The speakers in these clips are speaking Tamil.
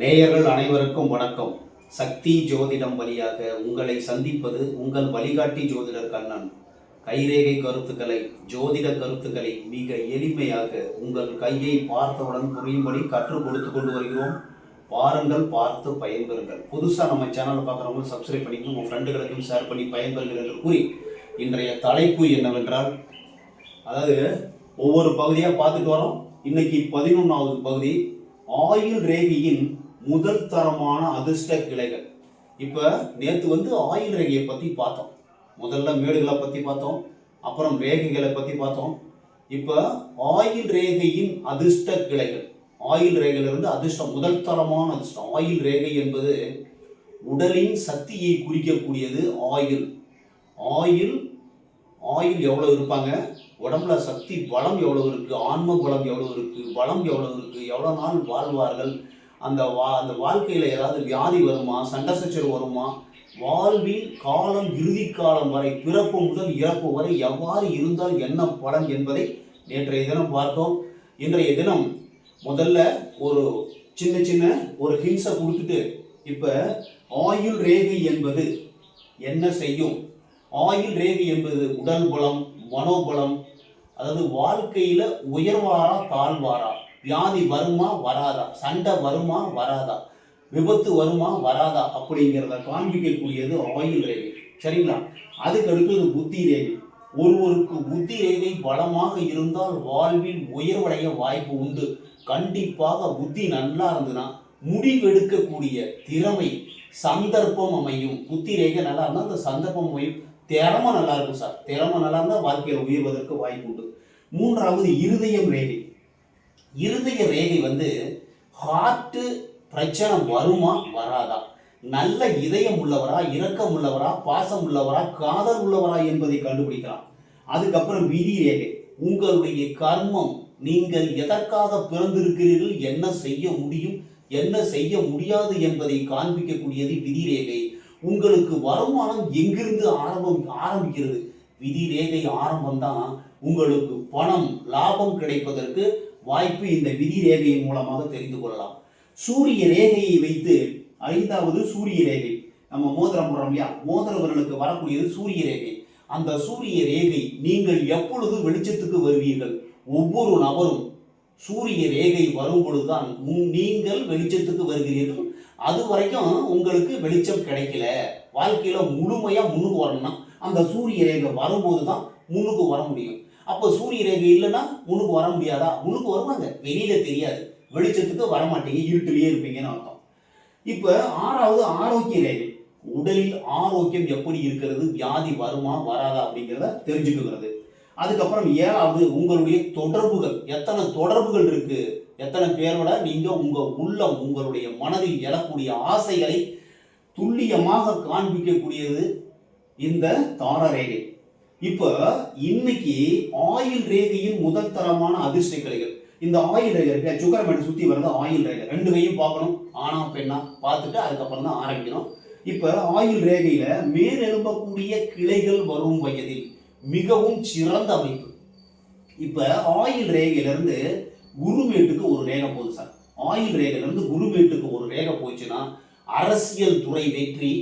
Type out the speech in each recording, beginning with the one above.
நேயர்கள் அனைவருக்கும் வணக்கம். சக்தி ஜோதிடம் வழியாக உங்களை சந்திப்பது உங்கள் வழிகாட்டி ஜோதிடர் கண்ணன். கைரேகை கருத்துக்களை ஜோதிட கருத்துக்களை மிக எளிமையாக உங்கள் கையை பார்த்தவுடன் புரியும்படி கற்றுக் கொடுத்து கொண்டு வருகிறோம். பாருங்கள் பார்த்து பயன்பெறுங்கள். புதுசாக நம்ம சேனலை பார்க்குறவங்க சப்ஸ்கிரைப் பண்ணிக்கணும் உங்கள் ஃப்ரெண்டுகளுக்கும் ஷேர் பண்ணி பயன்பெறுங்கள் என்று கூறி இன்றைய தலைப்பு என்னவென்றால் அதாவது ஒவ்வொரு பகுதியாக பார்த்துட்டு வரோம். இன்னைக்கு பதினொன்றாவது பகுதி ஆயுள் ரேகையின் முதல் தரமான அதிர்ஷ்ட கிளைகள். இப்போ நேற்று வந்து ஆயில் ரேகையை பற்றி பார்த்தோம். முதல்ல மேடுகளை பற்றி பார்த்தோம் அப்புறம் ரேகைகளை பற்றி பார்த்தோம். இப்போ ஆயுள் ரேகையின் அதிர்ஷ்ட கிளைகள். ஆயுள் ரேகையிலிருந்து அதிர்ஷ்டம் முதல் தரமான அதிர்ஷ்டம். ஆயுள் ரேகை என்பது உடலின் சக்தியை குறிக்கக்கூடியது ஆயுள். ஆயுள் ஆயுள் எவ்வளோ இருப்பாங்க? உடம்புல சக்தி பலம் எவ்வளோ இருக்குது ஆன்ம பலம் எவ்வளோ இருக்குது பலம் எவ்வளோ இருக்குது எவ்வளோ நாள் வாழ்வார்கள்? அந்த வா அந்த வாழ்க்கையில் ஏதாவது வியாதி வருமா? சண்டை சச்சரவு வருமா? வாழ்வில் காலம் இறுதி காலம் வரை பிறப்பு முதல் இறப்பு வரை எவ்வாறு இருந்தால் என்ன பலன் என்பதை நேற்றைய தினம் பார்த்தோம். இன்றைய தினம் முதல்ல ஒரு சின்ன சின்ன ஒரு ஹிம்ஸை கொடுத்துட்டு இப்போ ஆயுள் ரேகை என்பது என்ன செய்யும்? ஆயுள் ரேகை என்பது உடல் பலம் மனோபலம் அதாவது வாழ்க்கையில் உயர்வாரா தாழ்வாரா? வியாதி வருமா வராதா? சண்டை வருமா வராதா? விபத்து வருமா வராதா? அப்படிங்கிறத காண்பிக்கக்கூடியது ஆயுள் ரேகை. சரிங்களா? அதுக்கு அடுத்தது புத்தி ரேகை. ஒருவருக்கு புத்தி ரேகை பலமாக இருந்தால் வாழ்வில் உயர்வடைய வாய்ப்பு உண்டு. கண்டிப்பாக புத்தி நல்லா இருந்ததுன்னா முடிவெடுக்கக்கூடிய திறமை சந்தர்ப்பம் அமையும். புத்தி ரேகை நல்லா இருந்தால் அந்த சந்தர்ப்பம் அமையும். திறமை நல்லா இருக்கும் சார். திறமை நல்லா இருந்தால் வாழ்க்கையில் உயர்வதற்கு வாய்ப்பு உண்டு. மூன்றாவது இருதயம் ரேகை. இருதய ரேகை வந்து ஹார்ட்டு பிரச்சனை வருமா? வராதா. நல்ல இதயம் உள்ளவரா இரக்கம் உள்ளவரா பாசம் உள்ளவரா காதல் உள்ளவரா என்பதை கண்டுபிடிக்கலாம். அதுக்கப்புறம் விதி ரேகை. உங்களுடைய கர்மம் நீங்கள் எதற்காக பிறந்திருக்கிறீர்கள் என்ன செய்ய முடியும் என்ன செய்ய முடியாது என்பதை காண்பிக்கக்கூடியது விதி ரேகை. உங்களுக்கு வருமானம் எங்கிருந்து ஆரம்பம் ஆரம்பிக்கிறது? விதி ரேகை ஆரம்பம் தான் உங்களுக்கு பணம் லாபம் கிடைப்பதற்கு வாய்ப்பு இந்த விதி ரேகையின் மூலமாக தெரிந்து கொள்ளலாம். சூரிய ரேகையை வைத்து ஐந்தாவது சூரிய ரேகை. நம்ம மோதிரம் போடுறோம் இல்லையா? மோதிரவர்களுக்கு வரக்கூடியது சூரிய ரேகை. அந்த சூரிய ரேகை நீங்கள் எப்பொழுது வெளிச்சத்துக்கு வருவீர்கள்? ஒவ்வொரு நபரும் சூரிய ரேகை வரும்பொழுதுதான் உங்- நீங்கள் வெளிச்சத்துக்கு வருகிறீர்கள். அது வரைக்கும் உங்களுக்கு வெளிச்சம் கிடைக்கல. வாழ்க்கையில முழுமையா முன்னுக்கு வரணும்னா அந்த சூரிய ரேகை வரும்போது தான் முன்னுக்கு வர முடியும். அப்போ சூரிய ரேகை இல்லைன்னா உனக்கு வர முடியாதா? உனக்கு வருவாங்க வெளியில தெரியாது. வெளிச்சத்துக்கு வரமாட்டீங்க. இருட்டிலேயே இருப்பீங்கன்னு அர்த்தம். இப்போ ஆறாவது ஆரோக்கிய ரேகை. உடலில் ஆரோக்கியம் எப்படி இருக்கிறது? வியாதி வருமா வராதா அப்படிங்கிறத தெரிஞ்சுக்குங்கிறது அதுக்கப்புறம் ஏழாவது உங்களுடைய தொடர்புகள். எத்தனை தொடர்புகள் இருக்கு? எத்தனை பேரோட நீங்க உங்க உள்ளம் உங்களுடைய மனதில் எழக்கூடிய ஆசைகளை துல்லியமாக காண்பிக்கக்கூடியது இந்த தார ரேகை. இப்போ இன்னைக்கு ஆயில் ரேகையின் முதல் தரமான அதிர்ஷ்ட கலைகள். இந்த ஆயில் ரேகை இருக்கு சுக்கரமேட்டை சுத்தி வர்றது ஆயில் ரேகை. ரெண்டு கையும் பார்க்கணும். ஆனா பெண்ணா பார்த்துட்டு அதுக்கப்புறம் தான் ஆரம்பிக்கணும். இப்போ ஆயில் ரேகையில மேலெழும்பக்கூடிய கிளைகள் வரும் வயதில் மிகவும் சிறந்த அமைப்பு. இப்போ ஆயில் ரேகையிலிருந்து குருமேட்டுக்கு ஒரு ரேகை போகுது சார். ஆயில் ரேகையிலிருந்து குருமேட்டுக்கு ஒரு ரேகை போச்சுன்னா அரசியல் துறை வெற்றி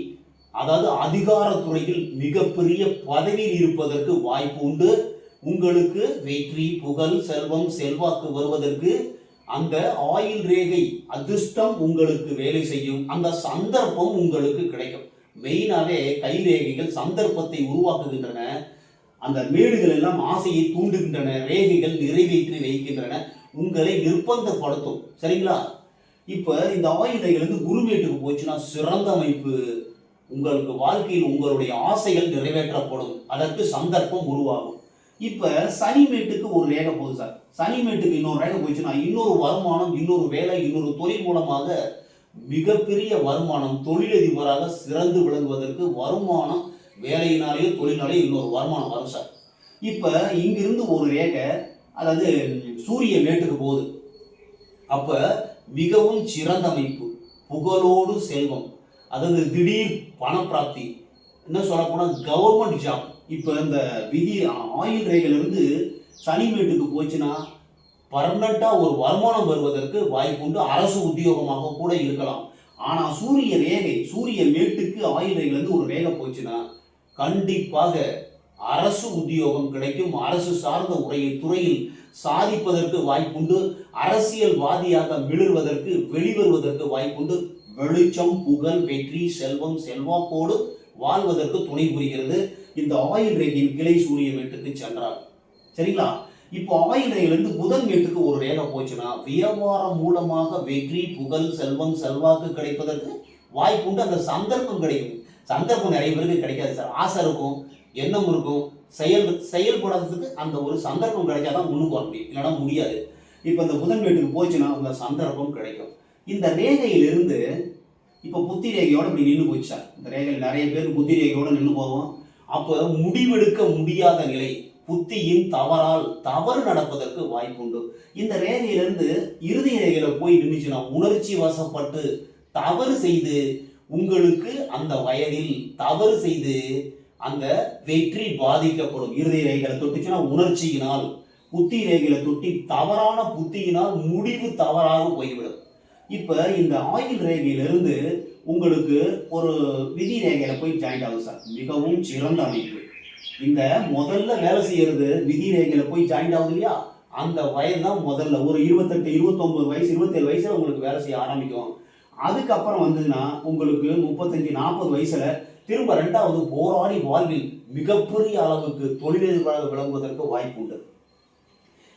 அதாவது அதிகாரத்துறையில் மிகப்பெரிய பதவியில் இருப்பதற்கு வாய்ப்பு உண்டு. உங்களுக்கு வெற்றி புகழ் செல்வம் செல்வாக்கு வருவதற்கு அந்த ஆயில் ரேகை அதிர்ஷ்டம் உங்களுக்கு வேலை செய்யும். அந்த சந்தர்ப்பம் உங்களுக்கு கிடைக்கும். மெயினாகவே கை ரேகைகள் சந்தர்ப்பத்தை உருவாக்குகின்றன. அந்த மேடுகள் எல்லாம் ஆசையை தூண்டுகின்றன ரேகைகள் நிறைவேற்றி வைக்கின்றன. உங்களை நிர்பந்தப்படுத்தும். சரிங்களா? இப்போ இந்த ஆயுள் வந்து குருமேட்டுக்கு போச்சுன்னா சிறந்த அமைப்பு. உங்களுக்கு வாழ்க்கையில் உங்களுடைய ஆசைகள் நிறைவேற்றப்படும். அதற்கு சந்தர்ப்பம் உருவாகும். இப்போ சனிமேட்டுக்கு ஒரு ரேகை போகுது சார். சனிமேட்டுக்கு இன்னொரு ரேகை போச்சுன்னா இன்னொரு வருமானம் இன்னொரு வேலை இன்னொரு தொழில் மூலமாக மிகப்பெரிய வருமானம் தொழிலதிபராக சிறந்து விளங்குவதற்கு வருமானம் வேலையினாலேயோ தொழிலாலேயோ இன்னொரு வருமானம் வரும் சார். இப்போ இங்கிருந்து ஒரு ரேகை அதாவது சூரிய மேட்டுக்கு போகுது. அப்போ மிகவும் சிறந்த அமைப்பு புகழோடு செல்வம். அதாவது திடீர் பணப்பிராப்தி. என்ன சொல்லப்போனால் கவர்மெண்ட் ஜாப் இப்போ இந்த விதி ஆயில் ரேகிலிருந்து சனிமேட்டுக்கு போச்சுன்னா பர்மனெண்ட்டாக ஒரு வருமானம் வருவதற்கு வாய்ப்புண்டு. அரசு உத்தியோகமாக கூட இருக்கலாம். ஆனால் சூரிய ரேகை சூரிய மேட்டுக்கு ஆயுள் ரேகையில ஒரு ரேகை போச்சுன்னா கண்டிப்பாக அரசு உத்தியோகம் கிடைக்கும். அரசு சார்ந்த உரையை துறையில் சாதிப்பதற்கு வாய்ப்புண்டு. அரசியல்வாதியாக மிளர்வதற்கு வெளிவருவதற்கு வாய்ப்புண்டு. வெளிச்சம் புகழ் வெற்றி செல்வம் செல்வாக்கோடு வாழ்வதற்கு துணை புரிகிறது. இந்த ஆயில் ரேகையின் கிளை சூரிய வீட்டுக்கு சென்றார். சரிங்களா? இப்போ ஆயுள் ரேகையிலிருந்து புதன் வீட்டுக்கு ஒரு ரேகை போச்சுன்னா வியாபாரம் மூலமாக வெற்றி புகழ் செல்வம் செல்வாக்கு கிடைப்பதற்கு வாய்ப்புண்டு அந்த சந்தர்ப்பம் கிடைக்கும். சந்தர்ப்பம் நிறைய பேருக்கு கிடைக்காது சார். ஆசை இருக்கும் எண்ணம் இருக்கும் செயல் செயல்படுறதுக்கு அந்த ஒரு சந்தர்ப்பம் கிடைச்சாதான் முன்னுக்கு வர முடியும். இல்லைன்னா முடியாது. இப்போ இந்த புதன் வீட்டுக்கு போச்சுன்னா அந்த சந்தர்ப்பம் கிடைக்கும். இந்த ரேகையிலிருந்து இப்போ புத்தி ரேகையோடு இப்படி நின்று போச்சு இந்த ரேகையில் நிறைய பேர் புத்தி ரேகையோட நின்று போவோம். அப்போ முடிவெடுக்க முடியாத நிலை புத்தியின் தவறால் தவறு நடப்பதற்கு வாய்ப்பு உண்டு. இந்த ரேகையிலிருந்து இறுதி ரேகையில போய் நின்றுச்சுன்னா உணர்ச்சி வசப்பட்டு தவறு செய்து உங்களுக்கு அந்த வயதில் தவறு செய்து அந்த வெற்றி பாதிக்கப்படும். இறுதி ரேகைகளை தொட்டுச்சுன்னா உணர்ச்சியினால் புத்தி ரேகையில தொட்டி தவறான புத்தியினால் முடிவு தவறாக போய்விடும். இப்போ இந்த ஆயில் ரேகையிலிருந்து உங்களுக்கு ஒரு விதி ரேகையில் போய் ஜாயிண்ட் ஆகும் சார் மிகவும் சிறந்த அமைப்பு. இந்த முதல்ல வேலை செய்யறது விதி ரேகையில் போய் ஜாயிண்ட் ஆகுது இல்லையா? அந்த வயது தான் முதல்ல. ஒரு இருபத்தெட்டு இருபத்தொம்பது வயசு இருபத்தேழு வயசில் உங்களுக்கு வேலை செய்ய ஆரம்பிக்கும். அதுக்கப்புறம் வந்ததுன்னா உங்களுக்கு முப்பத்தஞ்சு நாற்பது வயசில் திரும்ப ரெண்டாவது போராடி வாழ்வில் மிகப்பெரிய அளவுக்கு தொழிலதிபராக விளங்குவதற்கு வாய்ப்பு உண்டு.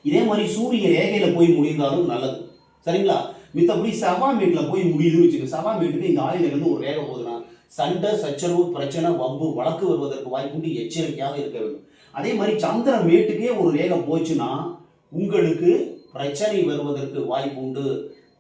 இதே மாதிரி சூரிய ரேகையில் போய் முடிந்தாலும் நல்லது. சரிங்களா? மித்தபடி சபா மீட்ல போய் முடியுதுன்னு வச்சுக்கோங்க சபா மீட்டுக்கு இந்த ஆயுள் இருந்து ஒரு ரேகை போகுதுன்னா சண்டை சச்சரவு பிரச்சனை வம்பு வழக்கு வருவதற்கு வாய்ப்புண்டு எச்சரிக்கையாக இருக்க வேண்டும். அதே மாதிரி சந்திர மேட்டுக்கே ஒரு ரேகை போச்சுன்னா உங்களுக்கு பிரச்சனை வருவதற்கு வாய்ப்பு உண்டு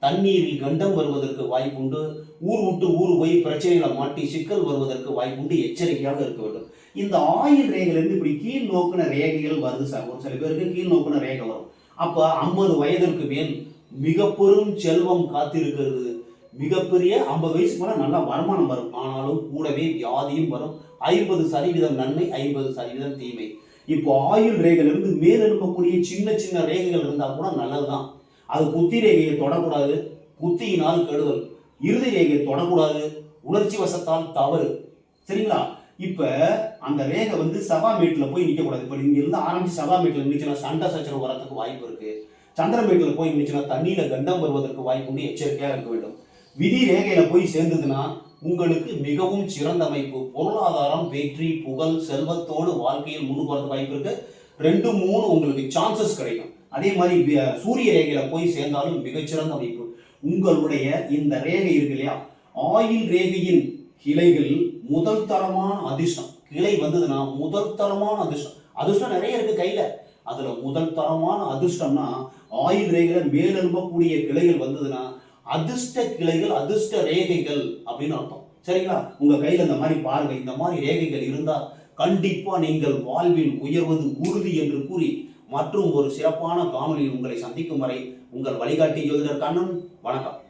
தண்ணீரில் கண்டம் வருவதற்கு வாய்ப்புண்டு ஊர் விட்டு ஊர் போய் பிரச்சனைகளை மாட்டி சிக்கல் வருவதற்கு வாய்ப்புண்டு எச்சரிக்கையாக இருக்க வேண்டும். இந்த ஆயுள் ரேகையிலேருந்து இப்படி கீழ் நோக்கின ரேகைகள் வருது சார் ஒரு சில பேருக்கு கீழ் நோக்கின ரேகை வரும். அப்போ ஐம்பது வயதிற்கு மேல் மிக பெரும் செல்வம் காத்திருக்கிறது. மிகப்பெரிய ஐம்பது வயசு மேலே நல்லா வருமானம் வரும். ஆனாலும் கூடவே வியாதியும் வரும். ஐம்பது சதவீதம் நன்மை ஐம்பது சதவீதம் தீமை. இப்போ ஆயுள் ரேகையிலிருந்து மேல் எழுப்பக்கூடிய சின்ன சின்ன ரேகைகள் இருந்தால் கூட நல்லதுதான். அது புத்தி ரேகையை தொடக்கூடாது. புத்தியினால் கெடுதல். இறுதி ரேகையை தொடக்கூடாது. உணர்ச்சி வசத்தால் தவறு. சரிங்களா? இப்போ அந்த ரேகை வந்து சபா மீட்டில் போய் நிற்கக்கூடாது இப்போ இப்ப இருந்து ஆரம்பிச்சு சபா மீட்டில் நின்றுச்சுன்னா சண்டை சச்சரவு வரத்துக்கு வாய்ப்பு இருக்குது சந்திரமேட்டில் போய் இருந்துச்சுன்னா தண்ணியில் கண்டம் வருவதற்கு வாய்ப்பு உண்டு எச்சரிக்கையாக இருக்க வேண்டும். விதி ரேகையில் போய் சேர்ந்ததுன்னா உங்களுக்கு மிகவும் சிறந்த அமைப்பு. பொருளாதாரம் வெற்றி புகழ் செல்வத்தோடு வாழ்க்கையில் முன்னுக்கு வாய்ப்பு இருக்கு. ரெண்டு மூணு உங்களுக்கு சான்சஸ் கிடைக்கும். அதே மாதிரி சூரிய ரேகையில் போய் சேர்ந்தாலும் மிகச்சிறந்த அமைப்பு. உங்களுடைய இந்த ரேகை இருக்கு இல்லையா? ஆயில் ரேகையின் கிளைகள் முதல் தரமான அதிர்ஷ்டம். கிளை வந்ததுன்னா முதல் தரமான அதிர்ஷ்டம். அதிர்ஷ்டம் நிறைய இருக்கு கையில. அதுல முதல் தரமான அதிர்ஷ்டம்னா ஆயுள் ரேகையில மேலெழும்பக்கூடிய கிளைகள் வந்ததுன்னா அதிர்ஷ்ட கிளைகள் அதிர்ஷ்ட ரேகைகள் அப்படின்னு அர்த்தம். சரிங்களா? உங்க கையில இந்த மாதிரி பாருங்க. இந்த மாதிரி ரேகைகள் இருந்தா கண்டிப்பா நீங்கள் வாழ்வில் உயர்வது உறுதி என்று கூறி மற்றும் ஒரு சிறப்பான காணொலியில் உங்களை சந்திக்கும் வரை உங்கள் வழிகாட்டி ஜோதிடர் கண்ணன். வணக்கம்.